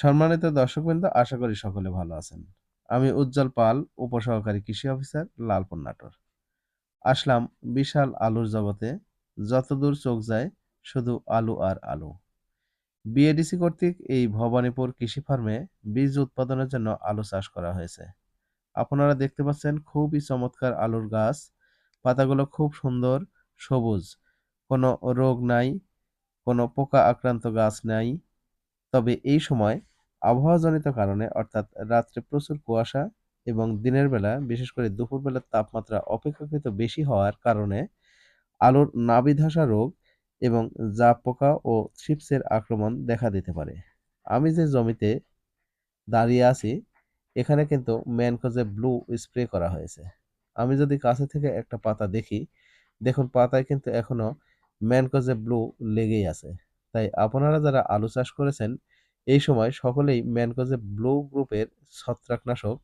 সম্মানিত দর্শকবৃন্দ, আশা করি সকলে ভালো আছেন। আমি উজ্জ্বল পাল, উপসহকারী কৃষি অফিসার লালপুর নাটোর। আসলাম বিশাল আলুর জগতে, যতদূর চোখ যায় শুধু আলু আর আলু। বিএডিসি কর্তৃক এই ভবানীপুর কৃষি ফার্মে বীজ উৎপাদনের জন্য আলু চাষ করা হয়েছে। আপনারা দেখতে পাচ্ছেন খুবই চমৎকার আলুর গাছ। পাতাগুলো খুব সুন্দর, সবুজ। কোনো রোগ নাই, কোনো পোকা আক্রান্ত গাছ নাই। তবে এই সময় আবহাওয়াজনিত কারণে, অর্থাৎ রাত্রে প্রচুর কুয়াশা এবং দিনের বেলা, বিশেষ করে দুপুরবেলার তাপমাত্রা অপেক্ষাকৃত বেশি হওয়ার কারণে আলুর নাবি ধসা রোগ এবং জাপ পোকা ও থ্রিপসের আক্রমণ দেখা দিতে পারে। আমি যে জমিতে দাঁড়িয়ে আছি, এখানে কিন্তু ম্যানকোজে ব্লু স্প্রে করা হয়েছে। আমি যদি কাছে থেকে একটা পাতা দেখি, দেখুন পাতায় কিন্তু এখনও ম্যানকোজে ব্লু লেগেই আছে। তাই আপনারা যারা আলু চাষ করেছেন এই সময় সকলেই ম্যানকোজে ব্লু গ্রুপের ছত্রাকনাশক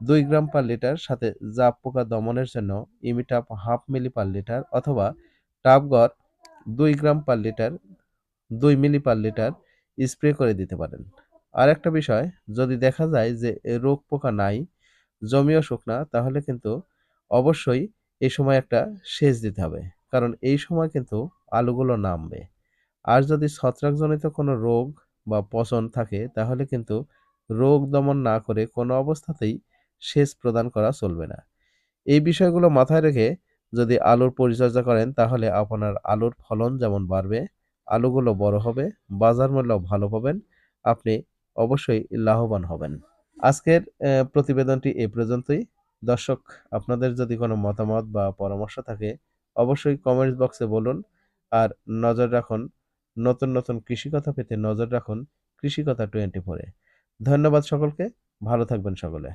দুই গ্রাম পার লিটার, সাথে জাপ পোকা দমনের জন্য ইমিটাপ হাফ মিলি পার লিটার অথবা টাপগড় দুই গ্রাম পার লিটার, দুই মিলি পার লিটার স্প্রে করে দিতে পারেন। আর একটা বিষয়, যদি দেখা যায় যে রোগ পোকা নাই, জমিও শুকনা, তাহলে কিন্তু অবশ্যই এই সময় একটা সেচ দিতে হবে, কারণ এই সময় কিন্তু আলুগুলো নামবে। আর যদি ছত্রাকজনিত কোনো রোগ বা পচন থাকে, তাহলে কিন্তু রোগ দমন না করে কোনো অবস্থাতেই সেচ প্রদান করা চলবে না। এই বিষয়গুলো মাথায় রেখে যদি আলুর পরিচর্যা করেন, তাহলে আপনার আলুর ফলন যেমন বাড়বে, আলুগুলো বড় হবে, বাজার মূল্য ভালো পাবেন, আপনি অবশ্যই লাভবান হবেন। আজকের প্রতিবেদনটি এ পর্যন্তই। দর্শক, আপনাদের যদি কোনো মতামত বা পরামর্শ থাকে, অবশ্যই কমেন্টস বক্সে বলুন, আর নজর রাখুন নতুন নতুন কৃষি কথা পেতে নজর রাখুন কৃষি কথা টোয়েন্টি ফোরে ধন্যবাদ সকলকে, ভালো থাকবেন সকলে।